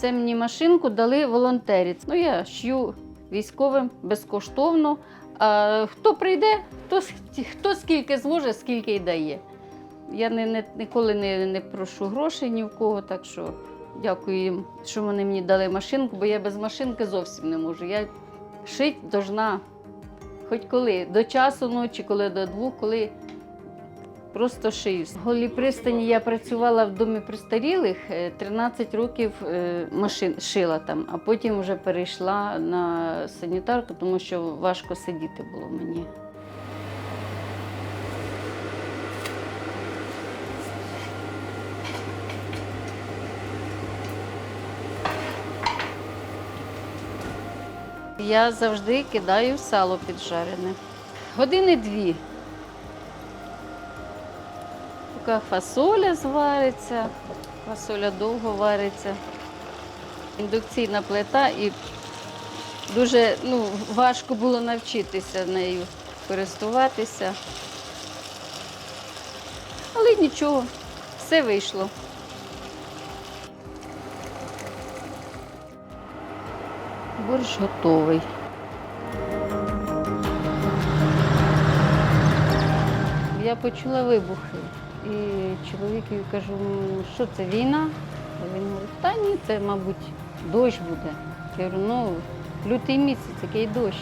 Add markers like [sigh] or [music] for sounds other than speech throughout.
Це мені машинку дали волонтери. Ну, я шью військовим безкоштовно. А хто прийде, хто, хто скільки зможе, скільки й дає. Я не, не, ніколи не, не прошу грошей ні в кого, так що дякую їм, що вони мені дали машинку, бо я без машинки зовсім не можу. Я шити должна хоч коли, до часу ночі, коли до двох, коли просто шию. В голій пристані я працювала в домі престарілих, е, 13 років е, машин шила там, а потім вже перейшла на санітарку, тому що важко сидіти було мені. Я завжди кидаю сало піджарене. Години дві. Поки фасоля звариться, фасоля довго вариться. Індукційна плита і дуже ну, важко було навчитися нею користуватися. Але нічого, все вийшло. Борщ готовий. Я почула вибухи. І чоловікові кажу, «Ну, що це війна? Він говорить, та ні, це, мабуть, дощ буде. Я говорю, ну, лютий місяць, який дощ.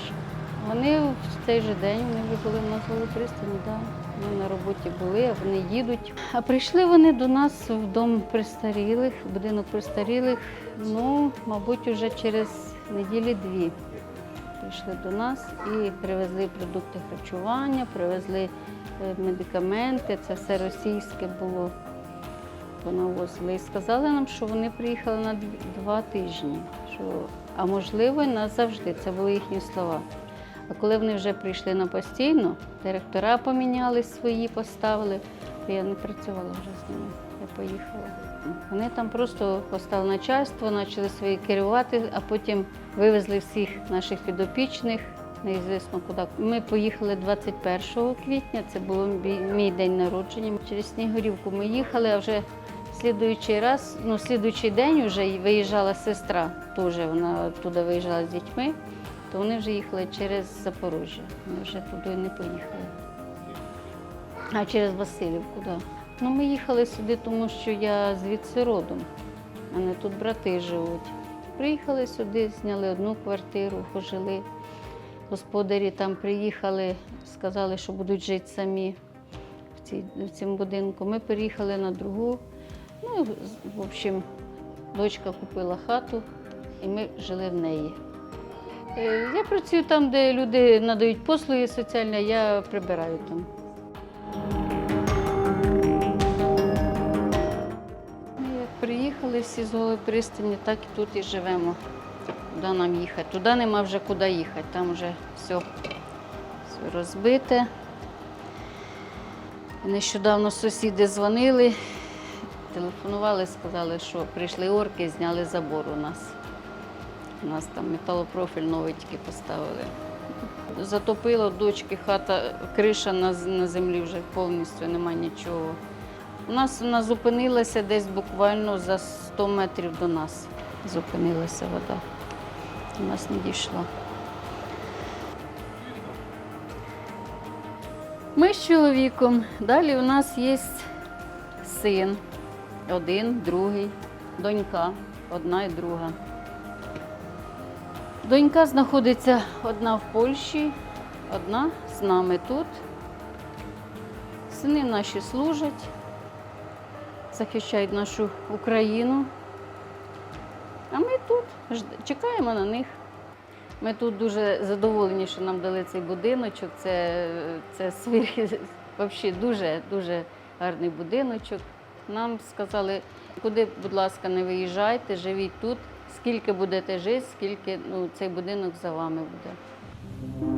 Вони в цей же день вони вже були в нас в Голій пристані, да. Ми на роботі були, а вони їдуть. А прийшли вони до нас в дом престарілих, в будинок престарілих, ну, мабуть, уже через неділі-дві. Прийшли до нас і привезли продукти харчування, привезли е, медикаменти, це все російське було. Понавозили. І сказали нам, що вони приїхали на два тижні. Що, а можливо, назавжди. Це були їхні слова. А коли вони вже прийшли на постійно, директора поміняли свої, поставили, то я не працювала вже з ними. Я поїхала. Вони там просто поставили начальство, почали свої керувати, а потім вивезли всіх наших підопічних, неізвісно куди. Ми поїхали 21 квітня, це було мій- день народження. Через Снігурівку ми їхали, а вже слідуючий раз, ну, слідуючий день вже виїжджала сестра, теж вона туди виїжджала з дітьми, то вони вже їхали через Запоріжжя. Ми вже туди не поїхали. А через Васильівку, так. Да. Ну, ми їхали сюди, тому що я звідси родом. У мене тут брати живуть. Приїхали сюди, зняли одну квартиру, пожили. Господарі там приїхали, сказали, що будуть жити самі в, цій, в цьому будинку. Ми переїхали на другу. Ну, в общем, дочка купила хату і ми жили в неї. Е, Я працюю там, де люди надають послуги соціальні, я прибираю там. Приїхали всі з Голої пристані, так і тут і живемо. Куди нам їхати? Туди нема вже куди їхати, там вже все, все розбите. Нещодавно сусіди дзвонили, телефонували, сказали, що прийшли орки, зняли забор у нас. У нас там металопрофіль новий тільки поставили. Затопило дочки, хата, криша на, землі вже повністю нема нічого. У нас вона зупинилася десь буквально за 100 метрів до нас. Зупинилася вода. До нас не дійшла. Ми з чоловіком. Далі у нас є син, один, другий, донька, одна і друга. Донька знаходиться одна в Польщі, одна з нами тут. Сини наші служать, захищають нашу Україну. А ми тут чекаємо на них. Ми тут дуже задоволені, що нам дали цей будиночок. Це, це взагалі [laughs] дуже, дуже гарний будиночок. Нам сказали, куди, будь ласка, не виїжджайте, живіть тут. Скільки будете жити, скільки ну, цей будинок за вами буде.